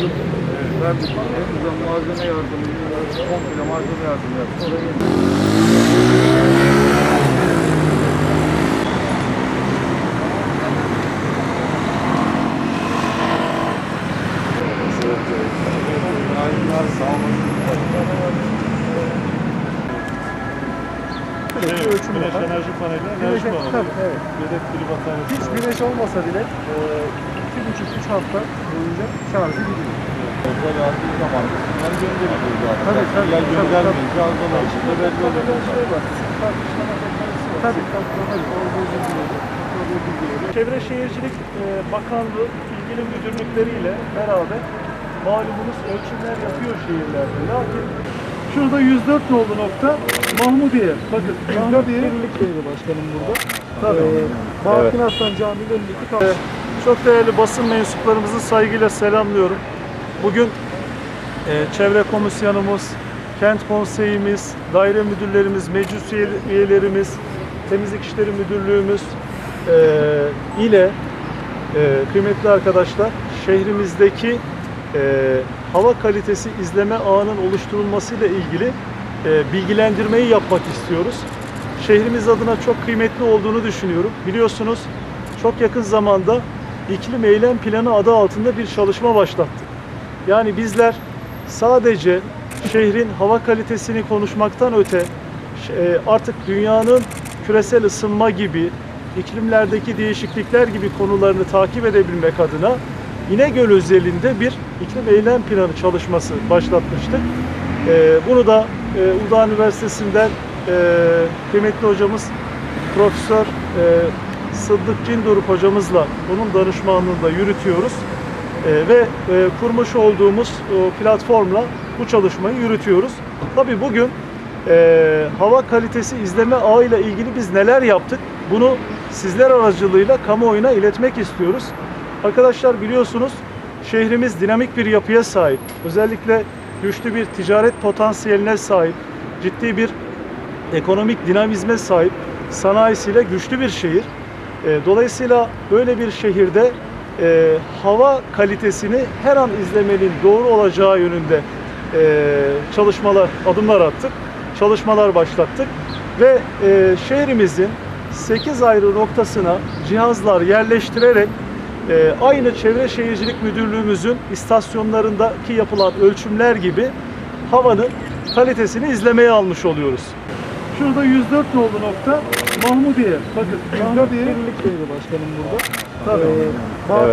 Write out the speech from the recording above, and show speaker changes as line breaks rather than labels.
e, verdik. En güzel malzeme yardımı, komple malzeme yardımı yaptı. Oraya
Şey,
ölçüm
güneş enerji paneli, enerji
tabii, evet.
Yedek pili bataryası.
Hiç güneş olmasa bile e, hafta boyunca şarjı gidiyor.
Fazla verdiği zaman gönderiliyor zaten.
Tabii, tabii, tabii,
göndermeyince az zaman içinde belli oluyor.
Tabii, tabii. Orada dilerim.
Çevre Şehircilik e, Bakanlığı ilgili müdürlükleriyle beraber malumunuz ölçümler yapıyor şehirlerde. Lakin şurada 104 nolu nokta Mahmudiye. Bakın Mahmudiye.
Birlikteydi başkanım burada.
Tabii.
Ee, Bahattin Aslan Camii'nin önündeki kapı.
Çok değerli basın mensuplarımızı saygıyla selamlıyorum. Bugün e, çevre komisyonumuz, kent konseyimiz, daire müdürlerimiz, meclis üye- üyelerimiz, temizlik işleri müdürlüğümüz e, ile e, kıymetli arkadaşlar şehrimizdeki e, hava kalitesi izleme ağının oluşturulmasıyla ilgili e, bilgilendirmeyi yapmak istiyoruz. Şehrimiz adına çok kıymetli olduğunu düşünüyorum. Biliyorsunuz çok yakın zamanda iklim eylem planı adı altında bir çalışma başlattık. Yani bizler sadece şehrin hava kalitesini konuşmaktan öte e, artık dünyanın küresel ısınma gibi, iklimlerdeki değişiklikler gibi konularını takip edebilmek adına İnegöl özelinde bir iklim eylem planı çalışması başlatmıştık. E, Bunu da e, Uludağ Üniversitesi'nden kıymetli hocamız Profesör Sıddık Cindoruk hocamızla onun danışmanlığında yürütüyoruz. E, ve e, kurmuş olduğumuz o platformla bu çalışmayı yürütüyoruz. Tabii bugün e, hava kalitesi izleme ağıyla ilgili biz neler yaptık? Bunu sizler aracılığıyla kamuoyuna iletmek istiyoruz. Arkadaşlar biliyorsunuz şehrimiz dinamik bir yapıya sahip. Özellikle güçlü bir ticaret potansiyeline sahip. Ciddi bir ekonomik dinamizme sahip, sanayisiyle güçlü bir şehir. E, Dolayısıyla böyle bir şehirde e, hava kalitesini her an izlemenin doğru olacağı yönünde e, çalışmalar, adımlar attık, çalışmalar başlattık ve e, şehrimizin 8 ayrı noktasına cihazlar yerleştirerek e, aynı Çevre Şehircilik Müdürlüğümüzün istasyonlarındaki yapılan ölçümler gibi havanın kalitesini izlemeye almış oluyoruz. Şurada 104 nolu nokta Mahmudiye. Bakın Mahmudiye.
Birlikteydi başkanım burada.
Tabii.
Ee, Bahattin